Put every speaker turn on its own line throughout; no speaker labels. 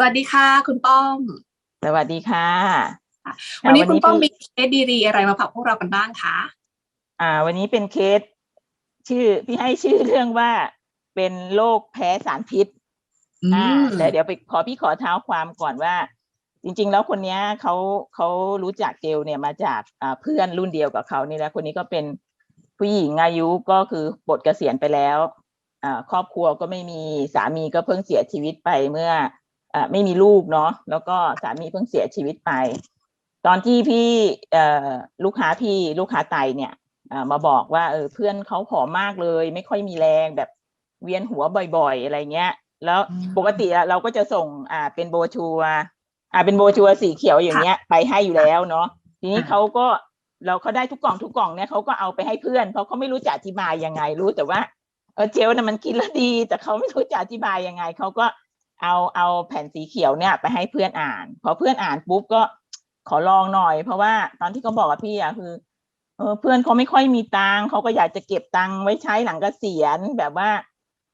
สวัสดีค่ะ คุณป้อม
สวัสดีค่ะ
วันนี้
วัน
คุณ
นี้
ป้อม
พี่
มีเคสดีๆอะไรมาฝากพวกเรากันบ้างคะ
อ่า วันนี้เป็นเคส ชื่อพี่ให้ชื่อเรื่องว่าเป็นโรคแพ้สารพิษอ่าแต่เดี๋ยวไปขอพี่ขอเท้าความก่อนว่า จริง ๆ แล้วคนเนี้ยเขาเขารู้จักเจลเนี่ยมาจากอ่าเพื่อนรุ่นเดียวกับเขานี่แหละคนนี้ก็เป็นผู้หญิงอายุก็คือปลดเกษียณไปแล้วอ่าครอบครัวก็ไม่มีสามีก็เพิ่งเสียชีวิตไปเมื่ออ่า ไม่มีลูกเนาะแล้วก็สามีเพิ่งเสียชีวิตไป ตอนที่พี่เอ่อลูกค้าพี่ลูกค้าไตเนี่ยอ่ามาบอกว่าเออเพื่อนเขาผอมมากเลย ไม่ค่อยมีแรงแบบเวียนหัวบ่อยๆ อะไรเงี้ย แล้วปกติอะเราก็จะส่งอ่าเป็นโบรชัวร์อ่าเป็นโบรชัวร์สีเขียวอย่างเงี้ย ไปให้อยู่แล้วเนาะทีนี้เขาก็เราเขาได้ทุกกล่องทุกกล่องเนี่ยเขาก็เอาไปให้เพื่อน เพราะเขาไม่รู้จะอธิบายยังไงรู้แต่ว่าเออเจลน่ะมันกินแล้วดี แต่เขาไม่รู้จะอธิบายยังไงเขาก็ เอาเอาแผ่นสีเขียวเนี่ยไปให้เพื่อนอ่านพอเพื่อนอ่านปุ๊บก็ขอลองหน่อย เพราะว่าตอนที่เขาบอกกับพี่อะคือเออเพื่อนเขาไม่ค่อยมีตังค์เขาก็อยากจะเก็บตังค์ไว้ใช้หลังเกษียณแบบว่า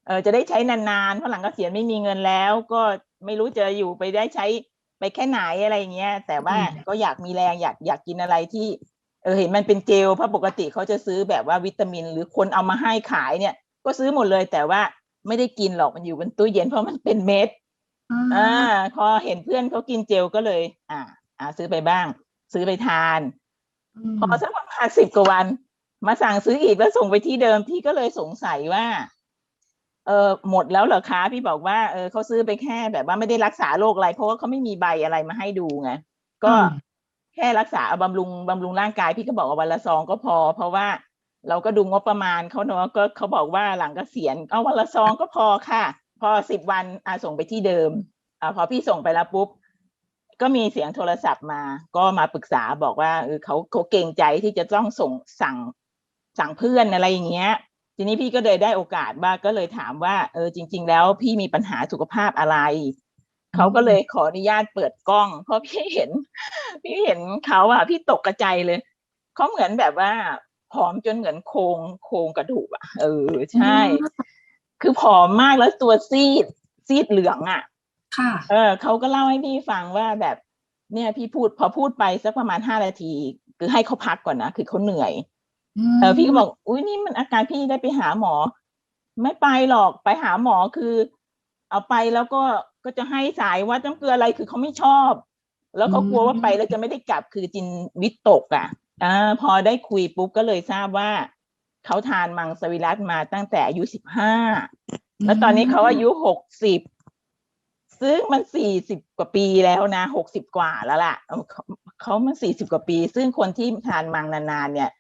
เออจะได้ใช้นานๆเพราะหลังเกษียณไม่มีเงินแล้ว ก็ไม่รู้จะอยู่ไปได้ใช้ไปแค่ไหนอะไรอย่างเงี้ย แต่ว่าก็อยากมีแรงอยากอยากกินอะไรที่ เออเห็นมันเป็นเจลเพราะปกติเขาจะซื้อแบบว่าวิตามิน หรือคนเอามาให้ขายเนี่ย ก็ซื้อหมดเลยแต่ว่า ไม่ได้กินหรอกมันอยู่บนตู้เย็นเพราะมันเป็นเม็ดอ่าพอเห็นเพื่อนเขากินเจลก็เลย อ่า อ่า ซื้อไปบ้าง ซื้อไปทาน พอสักประมาณสิบกว่าวัน มาสั่งซื้ออีกแล้วส่งไปที่เดิมพี่ก็เลยสงสัยว่า เออหมดแล้วเหรอคะ พี่บอกว่าเออเขาซื้อไปแค่แบบว่าไม่ได้รักษาโรคอะไร เพราะว่าเขาไม่มีใบอะไรมาให้ดูไงก็
อืม
แค่รักษาเอาบำรุงบำรุงร่างกาย พี่ก็บอกว่าวันละซองก็พอ เพราะว่า เราก็ดูงบประมาณเขาเนาะก็เขาบอกว่าหลังเกษียณเอาวันละซองก็พอค่ะ พอสิบวันอาส่งไปที่เดิมอ่าพอพี่ส่งไปแล้วปุ๊บก็มีเสียงโทรศัพท์มา ก็มาปรึกษาบอกว่าเออเขาเขาเกรงใจที่จะต้องส่งสั่งสั่งเพื่อนอะไรอย่างเงี้ย ทีนี้พี่ก็เลยได้โอกาสว่าก็เลยถามว่าเออจริง ๆ แล้วพี่มีปัญหาสุขภาพอะไรเขาก็เลยขออนุญาตเปิดกล้อง เพราะพี่เห็น พี่เห็นเขาอะพี่ตกกระใจเลยเขาเหมือนแบบว่า ผอมจนเหมือนโครงโครงกระดูกอะเออใช่ คือผอมมากแล้วตัวซีดซีดเหลืองอะ
ค่ะ
เออเขาก็เล่าให้พี่ฟังว่าแบบ เนี่ยพี่พูดพอพูดไปสักประมาณห้านาที คือให้เขาพักก่อนนะคือเขาเหนื่อยเออพี่ก็บอกอุ้ยนี่มันอาการพี่ได้ไปหาหมอ ไม่ไปหรอกไปหาหมอคือ เอาไปแล้วก็ก็จะให้สายวัดน้ำเกลืออะไรคือเขาไม่ชอบ แล้วเขากลัวว่าไปแล้วจะไม่ได้กลับคือจินวิตกอะ อ่าพอได้คุยปุ๊บก็เลยทราบว่า เขาทานมังสวิรัตมาตั้งแต่อายุสิบห้าแล้วตอนนี้เขาอายุหกสิบซึ่งมันสี่สิบกว่าปีแล้วนะหกสิบกว่าแล้วล่ะเออเขาเขามันสี่สิบกว่าปี ซึ่งคนที่ทานมังนานๆเนี่ย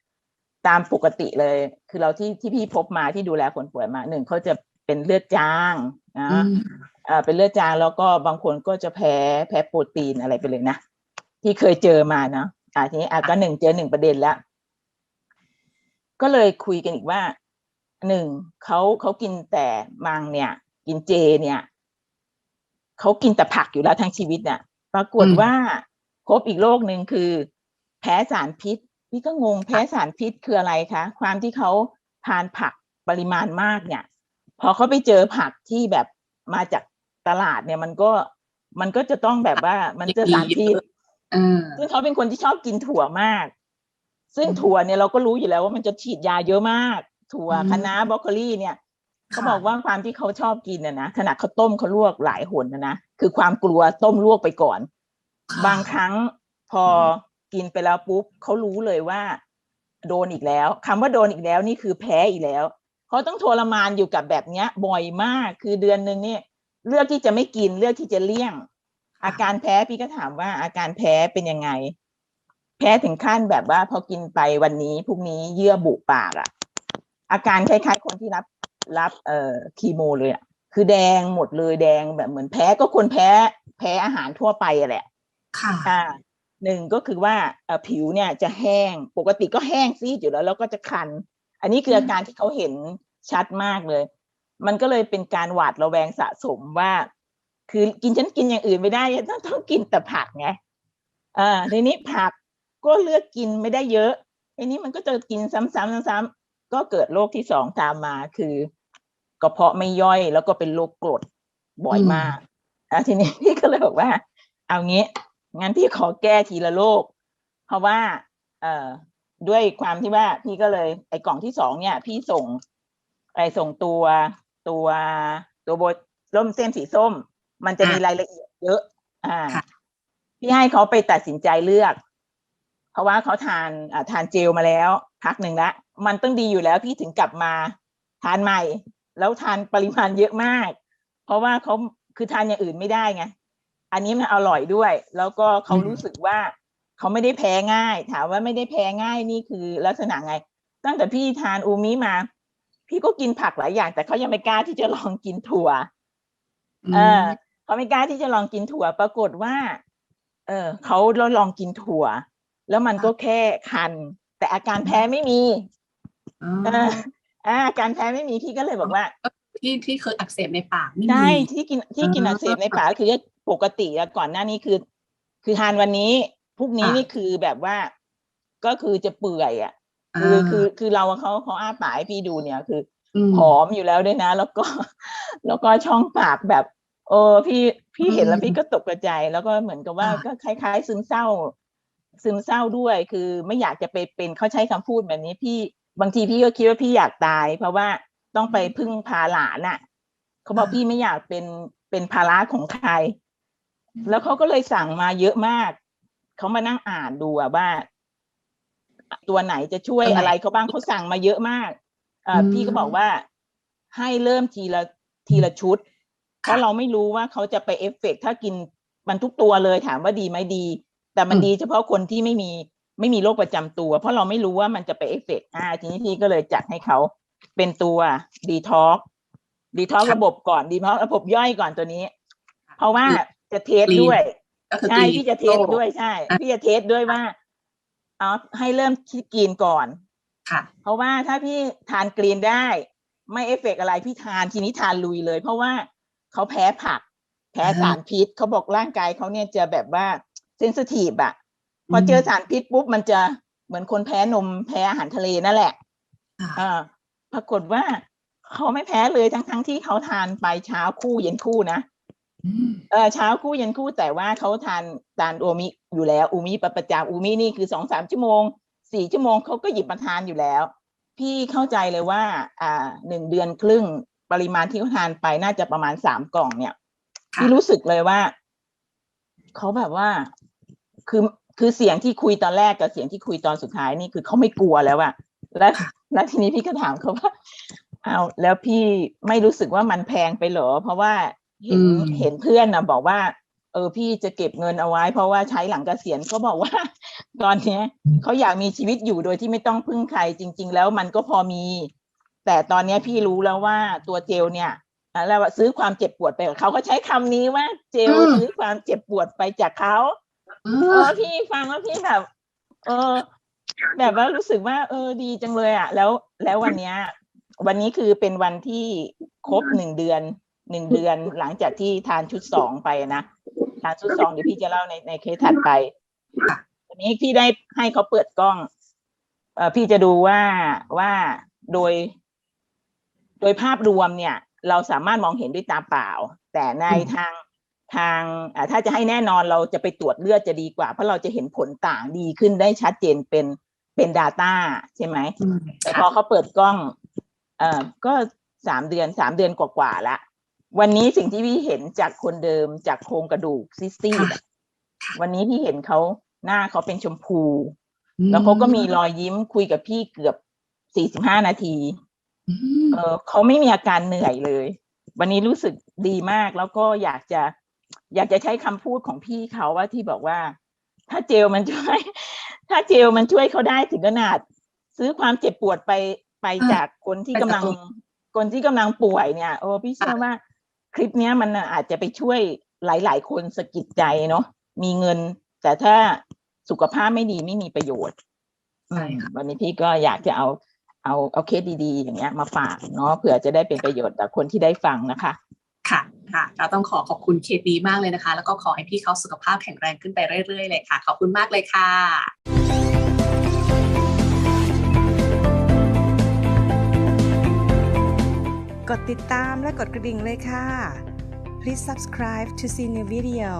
ตามปกติเลย คือเราที่ที่พี่พบมาที่ดูแลคนป่วยมาหนึ่งเขาจะเป็นเลือดจางนะเอ่าเป็นเลือดจางแล้วก็บางคนก็จะแพ้แพ้โปรตีนอะไรไปเลยนะที่เคยเจอมาเนาะ อ่าทีนี้อะก็หนึ่งเจอหนึ่งประเด็นแล้ว ก็เลยคุยกันอีกว่าหนึ่งเขาเขากินแต่มังเนี่ย กินเจเนี่ยเขากินแต่ผักอยู่แล้วทั้งชีวิตเนี่ยปรากฏ
อืม
ว่าพบอีกโรคหนึ่งคือ แพ้สารพิษพี่ก็งงแพ้สารพิษคืออะไรคะความที่เขาทานผักปริมาณมากเนี่ย พอเขาไปเจอผักที่แบบมาจากตลาดเนี่ยมันก็มันก็จะต้องแบบว่ามันจะสารพิษ
เออ
ซึ่งเขาเป็นคนที่ชอบกินถั่วมาก ซึ่ง
อืม
ถั่วเนี่ยเราก็รู้อยู่แล้วว่ามันจะฉีดยาเยอะมาก ถั่ว
อืม
คะน้าบรอกโคลีเนี่ยเขา
ค่ะ
บอกว่าความที่เขาชอบกินนะนะขนาดเขาต้มเขาลวกหลายหนนะนะคือความกลัวต้มลวกไปก่อน
ค่ะ
บางครั้งพอกินไปแล้วปุ๊บเขารู้เลยว่า โดนอีกแล้วคำว่าโดนอีกแล้วนี่คือแพ้อีกแล้วเขาต้องทรมานอยู่กับแบบเนี้ยบ่อยมากคือเดือนหนึ่งเนี่ยเลือกที่จะไม่กินเลือกที่จะเลี่ยง อาการแพ้พี่ก็ถามว่าอาการแพ้เป็นยังไง แพ้ถึงขั้นแบบว่าพอกินไปวันนี้พรุ่งนี้เยื่อบุปากอะอาการคล้ายๆ คนที่รับรับเอ่อคีโมเลยอะคือแดงหมดเลยแดงแบบเหมือนแพ้ก็คนแพ้แพ้อาหารทั่วไปอะแหละ
ค่ะ
อ่าหนึ่งก็คือว่าเอ่อผิวเนี่ยจะแห้งปกติก็แห้งซีดอยู่แล้วแล้วก็จะคัน อันนี้คืออาการที่เขาเห็นชัดมากเลย มันก็เลยเป็นการหวาดระแวงสะสมว่า คือกินฉันกินอย่างอื่นไม่ได้ต้องต้องกินแต่ผักไงอ่าทีนี้ผักก็เลือกกินไม่ได้เยอะทีนี้มันก็จะกินซ้ำๆซ้ำๆก็เกิดโรคที่สองตามมาคือกระเพาะไม่ย่อยแล้วก็เป็นโรคกรดบ่อยมากแล้วทีนี้พี่ก็เลยบอกว่า เอางี้งั้นพี่ขอแก้ทีละโรคเพราะว่า เอ่อด้วยความที่ว่าพี่ก็เลย ไอ้กล่องที่สองเนี่ย พี่ส่งไอ้ส่งตัวตัวตัวโบร่มเส้นสีส้ม มันจะมีรายละเอียดเยอะ อ่า
ค่ะ
พี่ให้เขาไปตัดสินใจเลือก เพราะว่าเขาทานอ่าทานเจลมาแล้ว พักหนึ่งละมันต้องดีอยู่แล้วพี่ถึงกลับมา ทานใหม่ แล้วทานปริมาณเยอะมาก เพราะว่าเขาคือทานอย่างอื่นไม่ได้ไงอันนี้มันอร่อยด้วย แล้วก็เขา
อืม
รู้สึกว่าเขาไม่ได้แพ้ง่าย ถามว่าไม่ได้แพ้ง่ายนี่คือลักษณะไง ตั้งแต่พี่ทานอูมิมา พี่ก็กินผักหลายอย่าง แต่เขายังไม่กล้าที่จะลองกินถั่ว เออ เขาไม่กล้าที่จะลองกินถั่ว ปรากฏว่า เออเขาลองกินถั่ว แล้วมันก็แค่คัน แต่อาการแพ้ไม่มี
อ๋
เอ
อ
ออ่าอาการแพ้ไม่มีพี่ก็เลยบอกว่า
ที่ที่เคยอักเสบในปากไม่
ใช่
มี
ที่กินที่กิน
อ่า
อักเสบในปากก็คือปกติอะก่อนหน้านี้คือ คือทานวันนี้พรุ่งนี้
อะ
นี่คือแบบว่า ก็คือจะเปื่อยอะคือ
อ่า
คือคือเราเขาเขาอ้าปากให้พี่ดูเนี่ยคือ
ม
ผอมอยู่แล้วด้วยนะ แล้วก็ แล้วก็ช่องปากแบบ เออพี่พี่เห็นแล้ว
อืม
พี่ก็ตกใจแล้วก็เหมือนกับว่า
อ่า
ก็คล้าย ๆ ซึมเศร้า ซึมเศร้าด้วย คือไม่อยากจะไปเป็นเขาใช้คำพูดแบบนี้พี่บางทีพี่ก็คิดว่าพี่อยากตาย เพราะว่าต้องไปพึ่งพาหลานอะเขาบอก
อ่า
พี่ไม่อยากเป็นเป็นภาระของใคร แล้วเขาก็เลยสั่งมาเยอะมากเขามานั่งอ่านดูอะว่า ตัวไหนจะช่วย
ตัวไหน
อะไรเขาบ้างเขาสั่งมาเยอะมากเอ่ออ
ม
พี่ก็บอกว่าให้เริ่มทีละทีละชุด เพราะ
ค่ะ
เราไม่รู้ว่าเขาจะไปเอฟเฟกต์ถ้ากินมันทุกตัวเลยถามว่าดีไหมดี แต่มัน
อืม
ดีเฉพาะคนที่ไม่มีไม่มีโรคประจำตัว เพราะเราไม่รู้ว่ามันจะไปเอฟเฟกต์อ่าทีนี้พี่ก็เลยจัดให้เขาเป็นตัวดีท็อกดีท็อกระบบก่อนดีท็อกระบบย่อยก่อนตัวนี้ เพราะว่าจะเทสด้วย
ก็คือ
ใช่
ตี
พี่จะเทส
โต้
ด้วยใช่
อะ
พี่จะเทสด้วยว่าเอาให้เริ่มที่กรีนก่อน
ค่ะ
เพราะว่าถ้าพี่ทานกรีนได้ ไม่เอฟเฟกต์อะไรพี่ทานทีนี้ทานลุยเลย เพราะว่า เขาแพ้ผัก แพ้
อ่า
สารพิษเขาบอกร่างกายเขาเนี่ยจะแบบว่าเซนซิทีฟอะพอเจอสารพิษปุ๊บมันจะเหมือนคนแพ้นมแพ้อาหารทะเลนั่นแหละ
ค่ะ
อ่าปรากฏว่าเขาไม่แพ้เลยทั้งทั้งๆที่เขาทานไปเช้าคู่เย็นคู่นะ
อืม
เออเช้าคู่เย็นคู่แต่ว่าเขาทานทานโอมิอยู่แล้วอูมิประประจำอูมินี่คือสองสามชั่วโมงสี่ชั่วโมงเขาก็หยิบมาทานอยู่แล้ว พี่เข้าใจเลยว่า อ่าหนึ่งเดือนครึ่ง ปริมาณที่เขาทานไปน่าจะประมาณสามกล่องเนี่ย
ค่ะ
พี่รู้สึกเลยว่าเขาแบบว่า คือคือเสียงที่คุยตอนแรกกับเสียงที่คุยตอนสุดท้ายนี่คือเขาไม่กลัวแล้วอะแล้ว
ค่ะ
แล้วทีนี้พี่ก็ถามเขาว่า เอาวแล้วพี่ไม่รู้สึกว่ามันแพงไปเหรอ เพราะว่าเห็น
อืม
เห็นเพื่อนนะบอกว่า เออพี่จะเก็บเงินเอาไว้ เพราะว่าใช้หลังเกษียณเขาบอกว่า ตอนเนี้ยเขาอยากมีชีวิตอยู่โดยที่ไม่ต้องพึ่งใครจริง ๆ แล้วมันก็พอมี แต่ตอนเนี้ยพี่รู้แล้วว่าตัวเจลเนี่ยอะแล้วว่าซื้อความเจ็บปวดไปกับเขาเขาใช้คำนี้ว่าเจล
อืม
ซื้อความเจ็บปวดไปจากเขา
เอ
เอ
อ
อพี่ฟังแล้วพี่แบบ เออ แบบว่ารู้สึกว่า เออดีจังเลยอะ แล้วแล้ววันเนี้ย วันนี้คือเป็นวันที่ครบหนึ่งเดือนหนึ่งเดือนหลังจากที่ทานชุดสองไปนะทานชุดสองเดี๋ยวพี่จะเล่าในในเคสถัดไปวันนี้พี่ได้ให้เขาเปิดกล้องเออพี่จะดูว่าว่าโดยโดยภาพรวมเนี่ยเราสามารถมองเห็นด้วยตาเปล่า แต่ใน
อืม
ทางทางอ่าถ้าจะให้แน่นอนเราจะไปตรวจเลือดจะดีกว่า เพราะเราจะเห็นผลต่างดีขึ้นได้ชัดเจนเป็นเป็น Data ใช่ไหม
อืม
แต่พอเขาเปิดกล้องเอ่อก็สามเดือนสามเดือนกว่าๆละวันนี้สิ่งที่พี่เห็นจากคนเดิมจากโครงกระดูกซิสตี้
ค่ะ
วันนี้พี่เห็นเขาหน้าเขาเป็นชมพู
อืม
แล้วเขาก็มีรอยยิ้มคุยกับพี่เกือบสี่สิบห้านาที
อืม
เออเขาไม่มีอาการเหนื่อยเลย วันนี้รู้สึกดีมากแล้วก็อยากจะ อยากจะใช้คำพูดของพี่เขาว่าที่บอกว่า ถ้าเจลมันช่วย ถ้าเจลมันช่วยเขาได้ถึงขนาด ซื้อความเจ็บปวดไปไป
อ่า
จากคนที่
ไป
กำ
จาก
ลัง
ตัว
คนที่กำลังป่วยเนี่ย โอ้พี่เชื่อว่าคลิปเนี้ยมันน่ะอาจจะไปช่วยหลาย ๆ คนสะกิดใจเนาะมีเงิน แต่ถ้าสุขภาพไม่ดีไม่มีประโยชน์
ใช่ค่ะ
วันนี้พี่ก็อยากจะเอา เอาเอาเคสดีๆ อย่างเงี้ยมาฝากเนาะเผื่อจะได้เป็นประโยชน์ต่อคนที่ได้ฟังนะคะ
ค่ะค่ะเราต้องขอขอบคุณเคสดีมากเลยนะคะ แล้วก็ขอให้พี่เขาสุขภาพแข็งแรงขึ้นไปเรื่อยๆเลยค่ะ ขอบคุณมากเลยค่ะ
กดติดตามและกดกระดิ่งเลยค่ะ Please subscribe to see new video.